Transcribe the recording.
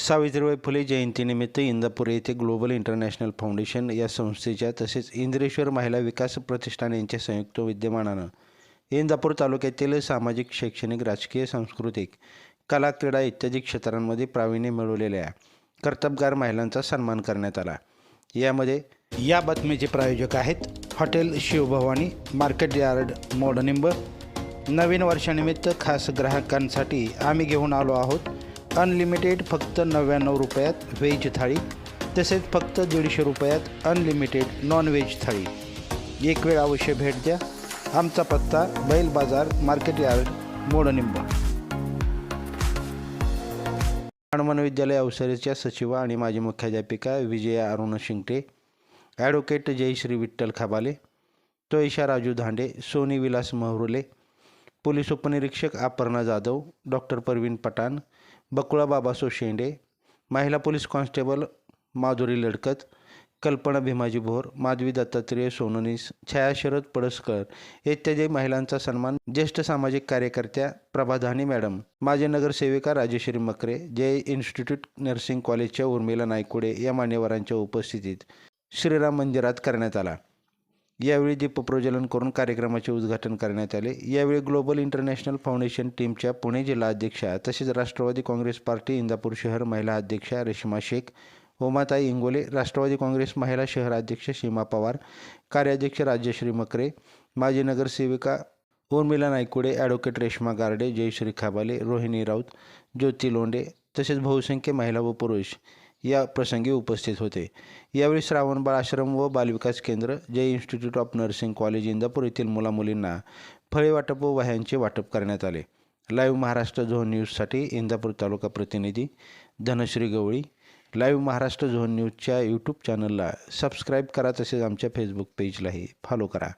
सावित्रीबाई फुले जयंतीनिमित्त इंदापूर येथे global international foundation या संस्थेच्या तसेच इंद्रेश्वर महिला विकास प्रतिष्ठान यांच्या संयुक्त विद्यमानानं इंदापूर तालुक्यातील सामाजिक शैक्षणिक राजकीय सांस्कृतिक कला क्रीडा इत्यादी क्षेत्रांमध्ये प्रावीण्य मिळवलेल्या कर्तबगार महिलांचा सन्मान करण्यात आला. यामध्ये या बातमीचे प्रायोजक आहेत hotel Shivbhavani market yard Modnimb. नवीन वर्षानिमित्त खास ग्राहकांसाठी आम्ही घेऊन आलो आहोत अनलिमिटेड फक्त नव्याण्णव रुपयात व्हेज थाळी तसेच फक्त दीडशे रुपयात अनलिमिटेड नॉन व्हेज थाळी. एक वेळ अवश्य भेट द्या. आमचा पत्ता बैल बाजार मार्केट यार्ड मोडनिंब. हनुमान विद्यालय अवसरेच्या सचिवा आणि माजी मुख्याध्यापिका विजया अरुण शिंगटे ॲडव्होकेट जयश्री विठ्ठल खाबाले तोयशा राजू धांडे सोनी विलास महरुले पोलीस उपनिरीक्षक अपर्णा जाधव डॉक्टर परवीन पठाण बकुळा बाबासो शेंडे महिला पोलीस कॉन्स्टेबल माधुरी लडकत कल्पना भीमाजी भोर माधवी दत्तात्रेय सोनोनीस छाया शरद पडसकर इत्यादी महिलांचा सन्मान ज्येष्ठ सामाजिक कार्यकर्त्या प्रभाधानी मॅडम माजी नगरसेविका राजेश्री मकरे जे इन्स्टिट्यूट नर्सिंग कॉलेजच्या उर्मिला नायकुडे या मान्यवरांच्या उपस्थितीत श्रीराम मंदिरात करण्यात आला. यावेळी दीपप्रज्वलन करून कार्यक्रमाचे उद्घाटन करण्यात आले. यावेळी ग्लोबल इंटरनॅशनल फाउंडेशन टीमच्या पुणे जिल्हा अध्यक्षा तसेच राष्ट्रवादी काँग्रेस पार्टी इंदापूर शहर महिला अध्यक्षा रेश्मा शेख ओमाताई इंगोले राष्ट्रवादी काँग्रेस महिला शहर अध्यक्ष सीमा पवार कार्याध्यक्ष राजश्री मकरे माजी नगरसेविका उर्मिला नायकुडे ॲडव्होकेट रेश्मा गार्डे जयश्री खाबाले रोहिणी राऊत ज्योती लोंडे तसेच बहुसंख्य महिला व पुरुष या प्रसंगी उपस्थित होते. यावेळी श्रावणबाळ आश्रम व बालविकास केंद्र Jai institute of nursing college Indapur येथील मुलामुलींना फळे वाटप व वह्यांचे वाटप करण्यात आले. लाईव्ह महाराष्ट्र झोन न्यूजसाठी इंदापूर तालुका प्रतिनिधी धनश्री गवळी. लाईव्ह महाराष्ट्र झोन न्यूजच्या यूट्यूब चॅनलला सबस्क्राईब करा तसेच आमच्या फेसबुक पेजलाही फॉलो करा.